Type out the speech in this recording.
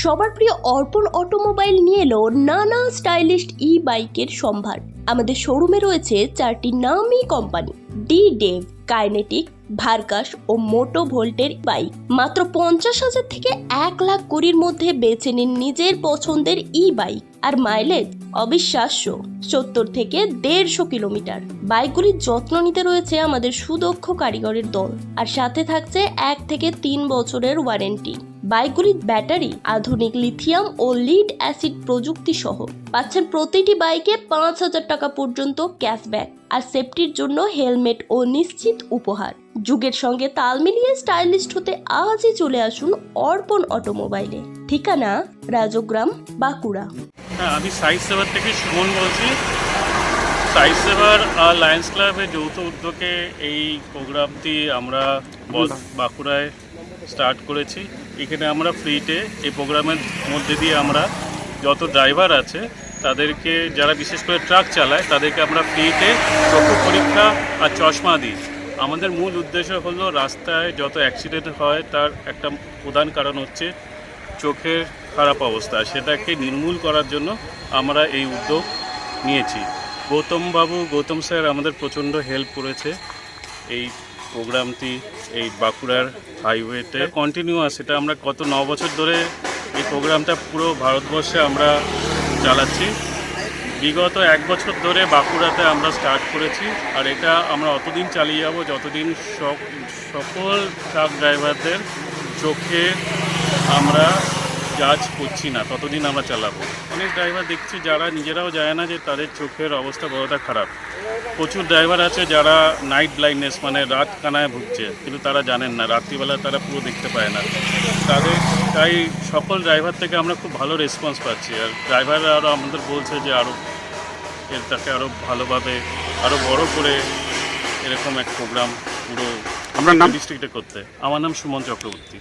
সবার প্রিয় অর্পণ অটোমোবাইল নিয়ে এলো নানা স্টাইলিস্ট ই বাইকের সম্ভার। আমাদের শোরুমে রয়েছে চারটি নামি কোম্পানি ডি ডেভ কাইনেটিক ভার্কাস ও মোটো ভোল্টের বাইক মাত্র পঞ্চাশ হাজার থেকে এক লাখ কুড়ির মধ্যে বেছে নিন নিজের পছন্দের ই বাইক আর মাইলেজ অবিশ্বাস্য, সত্তর থেকে দেড়শো কিলোমিটার। বাইকগুলির যত্ন নিতে রয়েছে আমাদের সুদক্ষ কারিগরের দল, আর সাথে থাকছে এক থেকে তিন বছরের ওয়ারেন্টি। বাইকগুলির ব্যাটারি, আধুনিক লিথিয়াম ও লিড অ্যাসিড প্রযুক্তি সহ পাচ্ছেন প্রতিটি বাইকে পাঁচ হাজার টাকা পর্যন্ত ক্যাশব্যাক আর সেফটির জন্য হেলমেট ও নিশ্চিত উপহার। যুগের সঙ্গে তাল মিলিয়ে স্টাইলিস্ট হতে আজই চলে আসুন অর্পণ অটোমোবাইলে। ঠিকানা, রাজগ্রাম, বাঁকুড়া। হ্যাঁ আমি সাই সেভার থেকে সুমন বলছি। সাই সেভার আর লায়ন্স ক্লাবের যৌথ উদ্যোগে এই প্রোগ্রামটি আমরা বাঁকুড়ায় স্টার্ট করেছি। এখানে আমরা ফ্রিতে এই প্রোগ্রামের মধ্যে দিয়ে আমরা যত ড্রাইভার আছে, তাদেরকে যারা বিশেষ করে ট্রাক চালায়, তাদেরকে আমরা ফ্রিতে চক্ষু পরীক্ষা আর চশমা দিই। আমাদের মূল উদ্দেশ্য হলো রাস্তায় যত অ্যাক্সিডেন্ট হয়, তার একটা প্রধান কারণ হচ্ছে চোখের খারাপ অবস্থা। সেটাকে নির্মূল করার জন্য আমরা এই উদ্যোগ নিয়েছি। গৌতমবাবু গৌতম স্যার আমাদের প্রচণ্ড হেল্প করেছে এই প্রোগ্রামটি এই বাঁকুড়ার হাইওয়েতে কন্টিনিউ কন্টিনিউয়াস এটা আমরা গত ন বছর ধরে এই প্রোগ্রামটা পুরো ভারতবর্ষে আমরা চালাচ্ছি। বিগত এক বছর ধরে বাঁকুড়াতে আমরা স্টার্ট করেছি, আর এটা আমরা অতদিন চালিয়ে যাব, যতদিন সক- সকল ট্রাক ড্রাইভারদের চোখে আমরা জাজ করছি না ততদিন আমরা চালাবো। অনেক ড্রাইভার দেখছি যারা নিজেরাও যায় না যে তাদের চোখের অবস্থা বড়টা খারাপ। প্রচুর ড্রাইভার আছে যারা নাইট ব্লাইন্ডনেস মানে রাত কানায় ভুগছে কিন্তু তারা জানেন না। রাত্রিবেলা তারা পুরো দেখতে পায় না। তাদের তাই সকল ড্রাইভার থেকে আমরা খুব ভালো রেসপন্স পাচ্ছি। আর ড্রাইভাররা আরও আমাদের বলছে যে আরও এর তাকে আরও ভালোভাবে আরও বড় করে এরকম এক প্রোগ্রাম পুরো আপনার নাম? ডিস্ট্রিক্টে করতে। আমার নাম সুমন চক্রবর্তী।